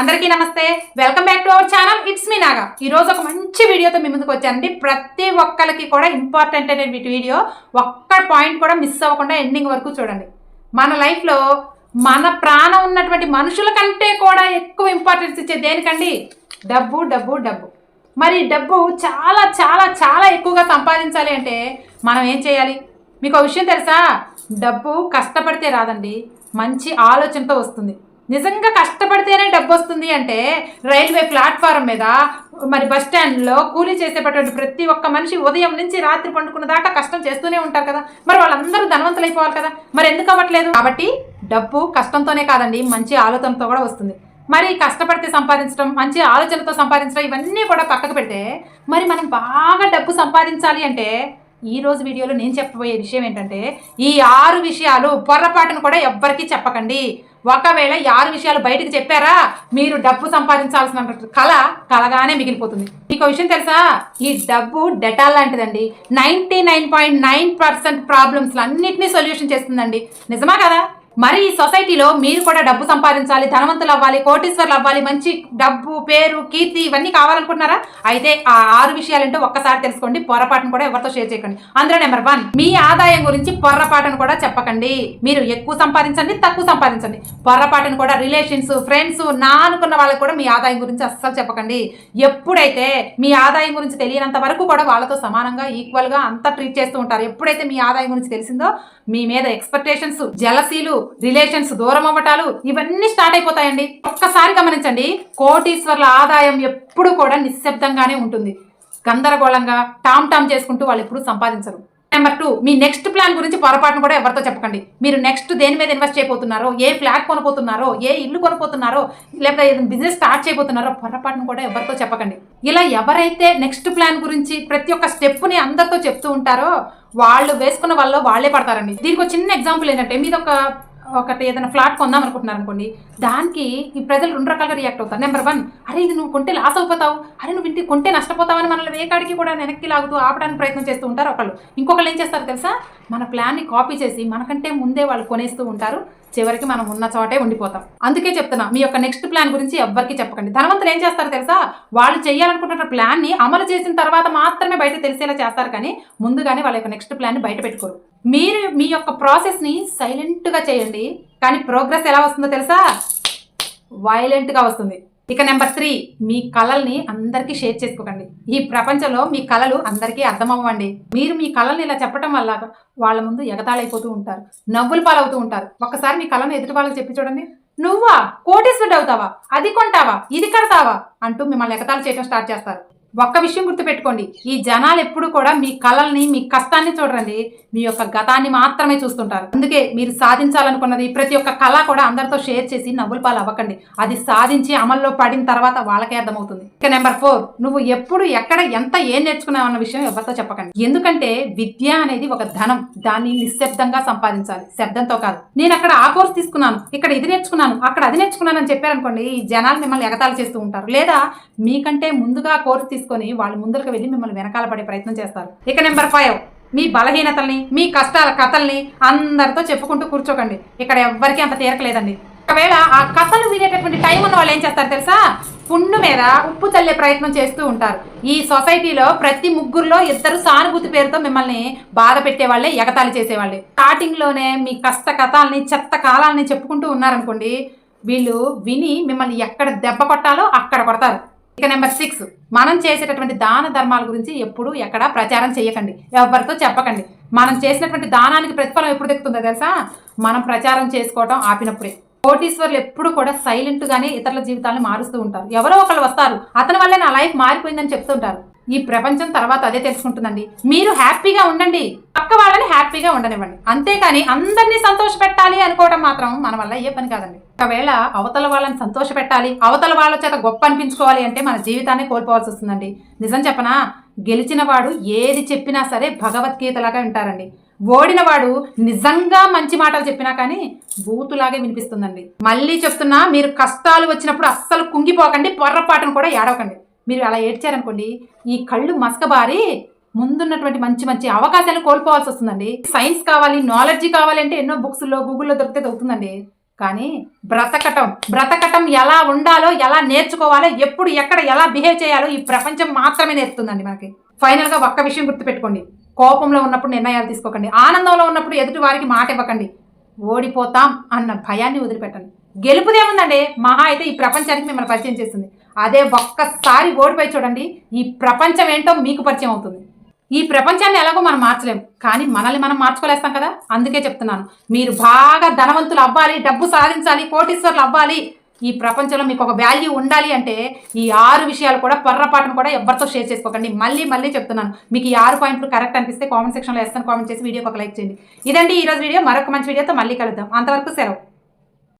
అందరికీ నమస్తే. Welcome back to our channel it's me Naga ఈరోజు ఒక మంచి వీడియోతో మీ ముందుకు వచ్చానండి. ప్రతి ఒక్కరికి కూడా ఇంపార్టెంట్ అనే వీడియో ఒక్క పాయింట్ కూడా మిస్ అవ్వకుండా ఎండింగ్ వరకు చూడండి. మన లైఫ్లో మన ప్రాణం ఉన్నటువంటి మనుషుల కంటే కూడా ఎక్కువ ఇంపార్టెన్స్ ఇచ్చే దేనికండి? డబ్బు డబ్బు డబ్బు. మరి డబ్బు చాలా చాలా చాలా ఎక్కువగా సంపాదించాలి అంటే మనం ఏం చేయాలి? మీకు ఒక విషయం తెలుసా? డబ్బు కష్టపడితే రాదండి. మంచి ఆలోచనతో వస్తుంది. నిజంగా కష్టపడితేనే డబ్బు వస్తుంది అంటే రైల్వే ప్లాట్ఫారం మీద మరి బస్ స్టాండ్లో కూలీ చేసేటటువంటి ప్రతి ఒక్క మనిషి ఉదయం నుంచి రాత్రి పండుకున్న దాకా కష్టం చేస్తూనే ఉంటారు కదా. మరి వాళ్ళందరూ ధనవంతులు అయిపోవాలి కదా. మరి ఎందుకు అవ్వట్లేదు? కాబట్టి డబ్బు కష్టంతోనే కాదండి మంచి ఆలోచనతో కూడా వస్తుంది. మరి కష్టపడితే సంపాదించడం మంచి ఆలోచనతో సంపాదించడం ఇవన్నీ కూడా పక్కకు పెడితే మరి మనం బాగా డబ్బు సంపాదించాలి అంటే ఈ రోజు వీడియోలో నేను చెప్పబోయే విషయం ఏంటంటే ఈ ఆరు విషయాలు పొరపాటును కూడా ఎవ్వరికీ చెప్పకండి. ఒకవేళ ఆరు విషయాలు బయటకు చెప్పారా మీరు డబ్బు సంపాదించాల్సిన కళ కలగానే మిగిలిపోతుంది. మీకు విషయం తెలుసా? ఈ డబ్బు Dettol లాంటిదండి. Ninety nine point nine percent problems అన్నింటినీ సొల్యూషన్ చేస్తుందండి. నిజమా కదా? మరి ఈ సొసైటీలో మీరు కూడా డబ్బు సంపాదించాలి ధనవంతులు అవ్వాలి కోటీశ్వర్లు అవ్వాలి మంచి డబ్బు పేరు కీర్తి ఇవన్నీ కావాలనుకుంటున్నారా? అయితే ఆ ఆరు విషయాలంటే ఒక్కసారి తెలుసుకోండి పొరపాటును కూడా ఎవరితో షేర్ చేయకండి. అందులో నెంబర్ వన్ మీ ఆదాయం గురించి పొరపాటును కూడా చెప్పకండి. మీరు ఎక్కువ సంపాదించండి తక్కువ సంపాదించండి. పొరపాటును కూడా రిలేషన్స్ ఫ్రెండ్స్ నా అనుకున్న వాళ్ళకి కూడా మీ ఆదాయం గురించి అస్సలు చెప్పకండి. ఎప్పుడైతే మీ ఆదాయం గురించి తెలియనంత వరకు కూడా వాళ్ళతో సమానంగా ఈక్వల్గా అంతా ట్రీట్ చేస్తూ ఉంటారు. ఎప్పుడైతే మీ ఆదాయం గురించి తెలిసిందో మీ మీద ఎక్స్పెక్టేషన్స్ జలసీలు రిలేషన్స్ దూరం అవ్వటాలు ఇవన్నీ స్టార్ట్ అయిపోతాయండి. ఒక్కసారి గమనించండి కోటీశ్వర్ల ఆదాయం ఎప్పుడు కూడా నిశ్శబ్దంగానే ఉంటుంది. గందరగోళంగా టామ్ టామ్ చేసుకుంటూ వాళ్ళు ఎప్పుడు సంపాదించరు. నెంబర్ టూ మీ నెక్స్ట్ ప్లాన్ గురించి పొరపాటును కూడా ఎవరితో చెప్పకండి. మీరు నెక్స్ట్ దేని మీద ఇన్వెస్ట్ చేయబోతున్నారో ఏ ఫ్లాట్ కొనబోతున్నారో ఏ ఇల్లు కొనబోతున్నారో లేకపోతే ఏదైనా బిజినెస్ స్టార్ట్ చేయబోతున్నారో పొరపాటును కూడా ఎవరితో చెప్పకండి. ఇలా ఎవరైతే నెక్స్ట్ ప్లాన్ గురించి ప్రతి ఒక్క స్టెప్ని అందరితో చెప్తూ ఉంటారో వాళ్ళు వేసుకున్న వాళ్ళు వాళ్ళే పడతారండి. దీనికి ఒక చిన్న ఎగ్జాంపుల్ ఏంటంటే మీద ఒక ఒకటి ఏదైనా ఫ్లాట్ కొందాం అనుకుంటున్నారు అనుకోండి దానికి ఈ ప్రజలు రెండు రకాలుగా రియాక్ట్ అవుతారు. నెంబర్ వన్ అరే ఇది నువ్వు కొంటే లాస్ అయిపోతావు. అరే నువ్వు ఇంటి కొంటే నష్టపోతావని మనల్ని వేకాడికి కూడా వెనక్కి లాగుతూ ఆపడానికి ప్రయత్నం చేస్తూ ఉంటారు ఒకళ్ళు. ఇంకొకళ్ళు ఏం చేస్తారు తెలుసా? మన ప్లాన్ని కాపీ చేసి మనకంటే ముందే వాళ్ళు కొనేస్తూ ఉంటారు. చివరికి మనం ఉన్న చోటే ఉండిపోతాం. అందుకే చెప్తున్నా మీ యొక్క నెక్స్ట్ ప్లాన్ గురించి ఎవ్వరికి చెప్పకండి. ధనవంతులు ఏం చేస్తారు తెలుసా? వాళ్ళు చేయాలనుకుంటున్న ప్లాన్ని అమలు చేసిన తర్వాత మాత్రమే బయట తెలిసేలా చేస్తారు కానీ ముందుగానే వాళ్ళ యొక్క నెక్స్ట్ ప్లాన్ని బయట పెట్టుకోరు. మీరు మీ యొక్క ప్రాసెస్ని సైలెంట్గా చేయండి. కానీ ప్రోగ్రెస్ ఎలా వస్తుందో తెలుసా? వైలెంట్గా వస్తుంది. ఇక నెంబర్ త్రీ మీ కళల్ని అందరికీ షేర్ చేసుకోకండి. ఈ ప్రపంచంలో మీ కళలు అందరికీ అర్థమవ్వండి. మీరు మీ కళల్ని ఇలా చెప్పడం వల్ల వాళ్ళ ముందు ఎగతాళైపోతూ ఉంటారు. నవ్వులు పాలవుతూ ఉంటారు. ఒక్కసారి మీ కళను ఎదుటి వాళ్ళకి చెప్పి చూడండి. నువ్వా? కోటేశ్వరుడు అవుతావా? అది కొంటావా? ఇది కడతావా? అంటూ మిమ్మల్ని ఎగతాళి చేయడం స్టార్ట్ చేస్తారు. ఒక్క విషయం గుర్తుపెట్టుకోండి. ఈ జనాలు ఎప్పుడు కూడా మీ కళల్ని మీ కష్టాన్ని చూడరండి. మీ యొక్క గతాన్ని మాత్రమే చూస్తుంటారు. అందుకే మీరు సాధించాలనుకున్నది ప్రతి ఒక్క కళ కూడా అందరితో షేర్ చేసి నవ్వుల పాలు అవ్వకండి అది సాధించి అమల్లో పడిన తర్వాత వాళ్ళకే అర్థమవుతుంది. ఇక నెంబర్ ఫోర్ నువ్వు ఎప్పుడు ఎక్కడ ఎంత ఏం నేర్చుకున్నావు అన్న విషయం ఎవరితో చెప్పకండి. ఎందుకంటే విద్య అనేది ఒక ధనం. దాన్ని నిశ్శబ్దంగా సంపాదించాలి. శబ్దంతో కాదు. నేను అక్కడ ఆ కోర్స్ తీసుకున్నాను. ఇక్కడ ఇది నేర్చుకున్నాను. అక్కడ అది నేర్చుకున్నాను అని చెప్పారనుకోండి ఈ జనాలు మిమ్మల్ని ఎగతాళి చేస్తూ ఉంటారు. లేదా మీకంటే ముందుగా కోర్స్ తీసుకొని వాళ్ళు ముందరకు వెళ్ళి మిమ్మల్ని వెనకాల పడే ప్రయత్నం చేస్తారు. ఇక నెంబర్ ఫైవ్ మీ బలహీనతల్ని మీ కష్టాల కథల్ని అందరితో చెప్పుకుంటూ కూర్చోకండి. ఇక్కడ ఎవ్వరికీ అంత తీరకలేదండి. ఒకవేళ ఆ కథలు వినేటటువంటి టైం ఉన్న వాళ్ళు ఏం చేస్తారు తెలుసా? పుండు మీద ఉప్పు చల్లే ప్రయత్నం చేస్తూ ఉంటారు. ఈ సొసైటీలో ప్రతి ముగ్గురులో ఇద్దరు సానుభూతి పేరుతో మిమ్మల్ని బాధ పెట్టేవాళ్ళే ఎగతాళి చేసేవాళ్ళే. స్టార్టింగ్లోనే మీ కష్ట కథల్ని చెత్త కాలాలని చెప్పుకుంటూ ఉన్నారనుకోండి వీళ్ళు విని మిమ్మల్ని ఎక్కడ దెబ్బ కొట్టాలో అక్కడ కొడతారు. ఇక నెంబర్ సిక్స్. మనం చేసేటటువంటి దాన ధర్మాల గురించి ఎప్పుడు ఎక్కడ ప్రచారం చేయకండి ఎవరితో చెప్పకండి. మనం చేసినటువంటి దానానికి ప్రతిఫలం ఎప్పుడు దక్కుతుందో తెలుసా? మనం ప్రచారం చేసుకోవటం ఆపినప్పుడే. కోటీశ్వర్లు ఎప్పుడు కూడా సైలెంట్ గానే ఇతరుల జీవితాలను మారుస్తూ ఉంటారు. ఎవరో ఒకళ్ళు వస్తారు. అతని వల్లే నా లైఫ్ మారిపోయిందని చెప్తుంటారు. ఈ ప్రపంచం తర్వాత అదే తెలుసుకుంటుందండి. మీరు హ్యాపీగా ఉండండి. పక్క వాళ్ళని హ్యాపీగా ఉండనివ్వండి. అంతేకాని అందరినీ సంతోష పెట్టాలి అనుకోవడం మాత్రం మన వల్ల ఏ పని కాదండి. ఒకవేళ అవతల వాళ్ళని సంతోష పెట్టాలి అవతల వాళ్ళ చేత గొప్ప అనిపించుకోవాలి అంటే మన జీవితాన్ని కోల్పోవాల్సి వస్తుందండి. నిజం చెప్పనా? గెలిచిన వాడు ఏది చెప్పినా సరే భగవద్గీతలాగా వింటారండి. ఓడినవాడు నిజంగా మంచి మాటలు చెప్పినా కానీ బూతులాగే వినిపిస్తుందండి. మళ్ళీ చెప్తున్నా మీరు కష్టాలు వచ్చినప్పుడు అస్సలు కుంగిపోకండి పొర్రపాటును కూడా ఏడవకండి. మీరు అలా ఏడ్చారనుకోండి ఈ కళ్ళు మసకబారి ముందున్నటువంటి మంచి మంచి అవకాశాలు కోల్పోవాల్సి వస్తుందండి. సైన్స్ కావాలి నాలెడ్జ్ కావాలి అంటే ఎన్నో బుక్స్లో గూగుల్లో దొరికితే దొరుకుతుందండి. కానీ బ్రతకటం బ్రతకటం ఎలా ఉండాలో ఎలా నేర్చుకోవాలో ఎప్పుడు ఎక్కడ ఎలా బిహేవ్ చేయాలో ఈ ప్రపంచం మాత్రమే నేర్పుతుందండి మనకి. ఫైనల్గా ఒక్క విషయం గుర్తుపెట్టుకోండి. కోపంలో ఉన్నప్పుడు నిర్ణయాలు తీసుకోకండి. ఆనందంలో ఉన్నప్పుడు ఎదుటి వారికి మాట ఇవ్వకండి. ఓడిపోతాం అన్న భయాన్ని వదిలిపెట్టండి. గెలుపుదేముందండి మహా అయితే ఈ ప్రపంచానికి మిమ్మల్ని పరిచయం చేస్తుంది అదే ఒక్కసారి ఓడిపోయి చూడండి ఈ ప్రపంచం ఏంటో మీకు పరిచయం అవుతుంది. ఈ ప్రపంచాన్ని ఎలాగో మనం మార్చలేం కానీ మనల్ని మనం మార్చుకోలేస్తాం కదా? అందుకే చెప్తున్నాను మీరు బాగా ధనవంతులు అవ్వాలి డబ్బు సాధించాలి కోటీశ్వర్లు అవ్వాలి. ఈ ప్రపంచంలో మీకు ఒక వాల్యూ ఉండాలి అంటే ఈ ఆరు విషయాలు కూడా పొర్రపాటును కూడా ఎవరితో షేర్ చేసుకోకండి. మళ్ళీ మళ్ళీ చెప్తున్నాను మీకు ఈ ఆరు పాయింట్లు కరెక్ట్ అనిపిస్తే కామెంట్ సెక్షన్లో వేస్తాను కామెంట్ చేసి వీడియోకి ఒక లైక్ చేయండి. ఇదండి ఈ రోజు వీడియో మరొక మంచి వీడియోతో మళ్ళీ కలుద్దాం. అంతవరకు సెలవు.